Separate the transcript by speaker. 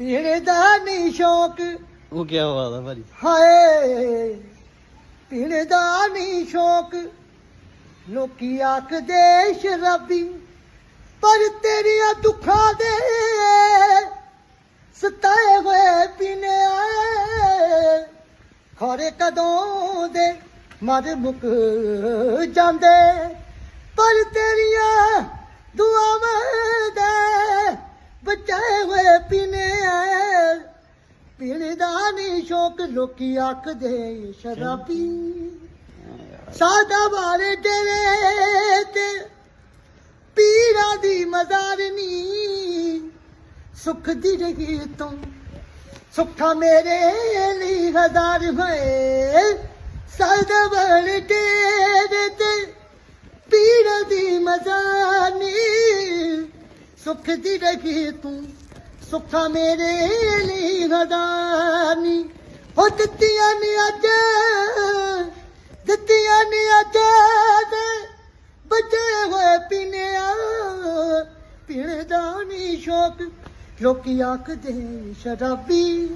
Speaker 1: ਨਹੀਂ ਸ਼ੌਕ।
Speaker 2: ਉਹ ਕੀ ਬਾਤ ਆ ਭਾਜੀ।
Speaker 1: ਹਾਏ ਪੀਣ ਦਾ ਨਹੀਂ ਸ਼ੌਕ। ਲੋਕੀ ਆਖਦੇ ਸ਼ਰਾਬੀ ਪਰ ਤੇਰੀਆਂ ਦੁੱਖਾਂ ਦੇ ਸਤਾਏ ਹੋਏ ਪੀਨੇ ਆਏ। ਖਰੇ ਕਦੋਂ ਦੇ ਮਰ ਮੁੱਕ ਜਾਂਦੇ। ਪੀਣ ਦਾ ਨਹੀਂ ਸ਼ੌਕ ਲੋਕੀ ਆਖਦੇ ਸ਼ਰਾਬੀ। ਸਾਦਾ ਵਾਲੇ ਤੇਰੇ ਤੇ ਪੀਰਾਂ ਦੀ ਮਜ਼ਾਰਨੀ ਸੁਖ ਦੀ ਰਹੀ ਤੂੰ ਸੁੱਖਾ ਮੇਰੇ ਲਈ ਹਜ਼ਾਰ ਹੋਏ। ਸਾਦਾ ਵਾਲੇ ਤੇਰੇ ਤੇ ਪੀਰਾਂ ਦੀ ਮਜ਼ਾਰਨੀ ਸੁਖ ਦੀ ਰਹੀ ਤੂੰ ਸੁੱਖਾ ਮੇਰੇ ਲਈ ਹਜ਼ਾਰਨੀ ਹੋ ਦਿੱਤੀਆਂ ਨੇ ਅੱਜ, ਦਿੱਤੀਆਂ ਨੇ ਅੱਜ ਦੇ ਬਚੇ ਹੋਏ ਪੀਨਿਆ ਪੀਣ ਦਾ ਨਹੀਂ ਸ਼ੌਕ, ਲੋਕੀ ਆਖਦੇ, ਸ਼ਰਾਬੀ।